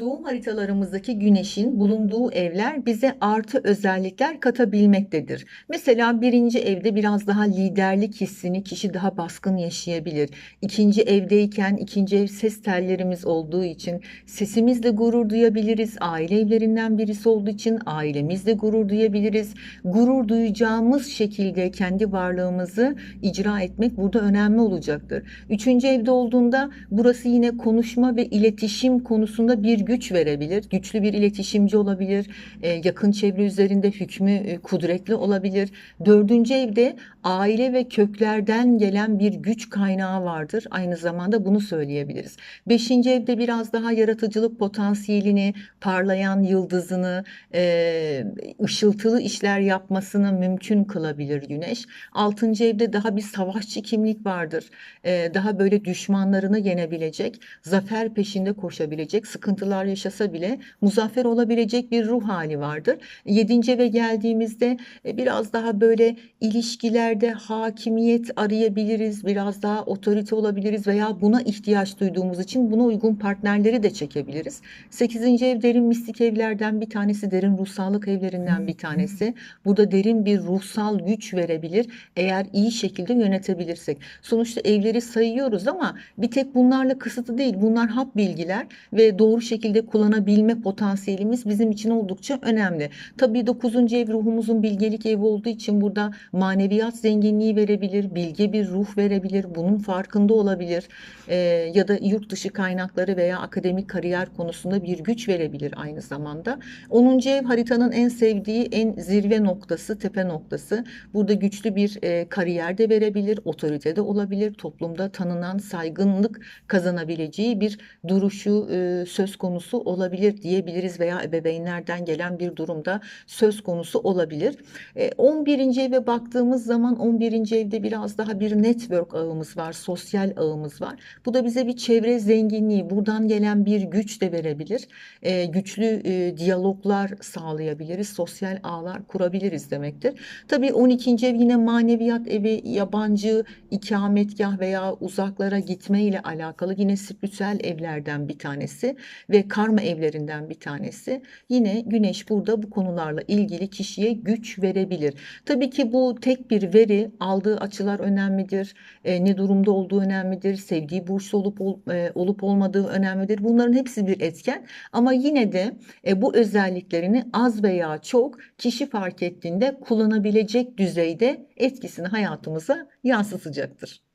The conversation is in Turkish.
Doğum haritalarımızdaki güneşin bulunduğu evler bize artı özellikler katabilmektedir. Mesela birinci evde biraz daha liderlik hissini kişi daha baskın yaşayabilir. İkinci evdeyken ikinci ev ses tellerimiz olduğu için sesimizle gurur duyabiliriz. Aile evlerinden birisi olduğu için ailemizle gurur duyabiliriz. Gurur duyacağımız şekilde kendi varlığımızı icra etmek burada önemli olacaktır. Üçüncü evde olduğunda burası yine konuşma ve iletişim konusunda bir güç verebilir. Güçlü bir iletişimci olabilir. E, yakın çevre üzerinde hükmü e, kudretli olabilir. Dördüncü evde aile ve köklerden gelen bir güç kaynağı vardır. Aynı zamanda bunu söyleyebiliriz. Beşinci evde biraz daha yaratıcılık potansiyelini, parlayan yıldızını, e, ışıltılı işler yapmasını mümkün kılabilir güneş. Altıncı evde daha bir savaşçı kimlik vardır. E, daha böyle düşmanlarını yenebilecek, zafer peşinde koşabilecek, sıkıntılar yaşasa bile muzaffer olabilecek bir ruh hali vardır. Yedinci eve geldiğimizde e, biraz daha böyle ilişkilerde hakimiyet arayabiliriz, biraz daha otorite olabiliriz veya buna ihtiyaç duyduğumuz için buna uygun partnerleri de çekebiliriz. Sekizinci ev derin mistik evlerden bir tanesi, derin ruhsallık evlerinden bir tanesi. Burada derin bir ruhsal güç verebilir eğer iyi şekilde yönetebilirsek. Sonuçta evleri sayıyoruz ama bir tek bunlarla kısıtlı değil. Bunlar hap bilgiler ve doğru şekilde kullanabilme potansiyelimiz bizim için oldukça önemli. Tabii 9. ev ruhumuzun bilgelik evi olduğu için burada maneviyat zenginliği verebilir, bilge bir ruh verebilir, bunun farkında olabilir Ee, ya da yurt dışı kaynakları veya akademik kariyer konusunda bir güç verebilir aynı zamanda. 10. ev haritanın en sevdiği en zirve noktası, tepe noktası. Burada güçlü bir e, kariyer de verebilir, otorite de olabilir, toplumda tanınan saygınlık kazanabileceği bir duruşu e, söz konusu olabilir diyebiliriz veya ebeveynlerden gelen bir durumda söz konusu olabilir. E, 11. eve baktığımız zaman 11. evde biraz daha bir network ağımız var, sosyal ağımız var. Bu da bize bir çevre zenginliği, buradan gelen bir güç de verebilir. E, güçlü e, diyaloglar sağlayabiliriz, sosyal ağlar kurabiliriz demektir. Tabii 12. ev yine maneviyat evi, yabancı ikametgah veya uzaklara gitme ile alakalı yine spiritüel evlerden bir tanesi ve karma evlerinden bir tanesi. Yine güneş burada bu konularla ilgili kişiye güç verebilir. Tabii ki bu tek bir veri, aldığı açılar önemlidir. E, ne durumda olduğu önemlidir. Sevdiği burç olup ol, e, olup olmadığı önemlidir. Bunların hepsi bir etken ama yine de e, bu özelliklerini az veya çok kişi fark ettiğinde kullanabilecek düzeyde etkisini hayatımıza yansıtacaktır.